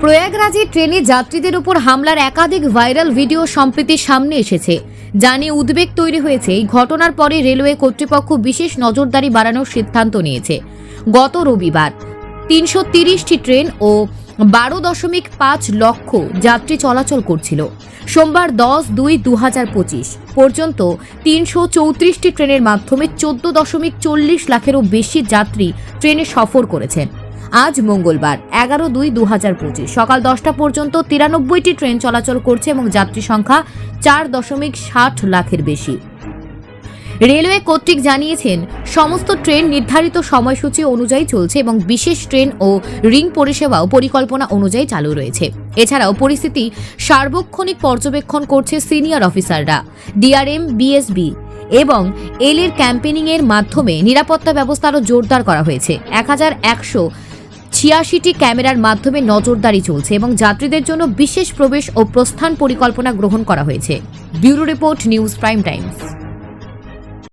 প্রয়াগরাজে ট্রেনে যাত্রীদের উপর হামলার একাধিক ভাইরাল ভিডিও সম্প্রতি সামনে এসেছে। জানিয়ে উদ্বেগ তৈরি হয়েছে। এই ঘটনার পরে রেলওয়ে কর্তৃপক্ষ বিশেষ নজরদারি বাড়ানোর সিদ্ধান্ত নিয়েছে। গত রবিবার তিনশো ট্রেন ও বারো দশমিক পাঁচ লক্ষ যাত্রী চলাচল করছিল। সোমবার দশ দুই দু হাজার পঁচিশ পর্যন্ত তিনশো চৌত্রিশটি ট্রেনের মাধ্যমে চোদ্দ দশমিক চল্লিশ লাখেরও বেশি যাত্রী ট্রেনে সফর করেছেন। আজ মঙ্গলবার, এগারো দুই দু হাজার পঁচিশ সকাল দশটা পর্যন্ত তিরানব্বইটি ট্রেন চলাচল করছে এবং যাত্রী সংখ্যা চার দশমিক ষাট লাখের বেশি। রেলওয়ে কর্তৃক জানিয়েছেন, সমস্ত ট্রেন নির্ধারিত সময়সূচি অনুযায়ী চলছে এবং বিশেষ ট্রেন ও রিং পরিষেবাও পরিকল্পনা অনুযায়ী চালু রয়েছে। এছাড়াও পরিস্থিতি সার্বক্ষণিক পর্যবেক্ষণ করছে সিনিয়র অফিসাররা, ডিআরএম, বিএসবি এবং এল এর ক্যাম্পেনিং এর মাধ্যমে নিরাপত্তা ব্যবস্থা আরও জোরদার করা হয়েছে। এক হাজার একশো ছিয়াশিটি ক্যামেরার মাধ্যমে নজরদারি চলছে এবং যাত্রীদের জন্য বিশেষ প্রবেশ ও প্রস্থান পরিকল্পনা গ্রহণ করা হয়েছে। Bureau report news prime times.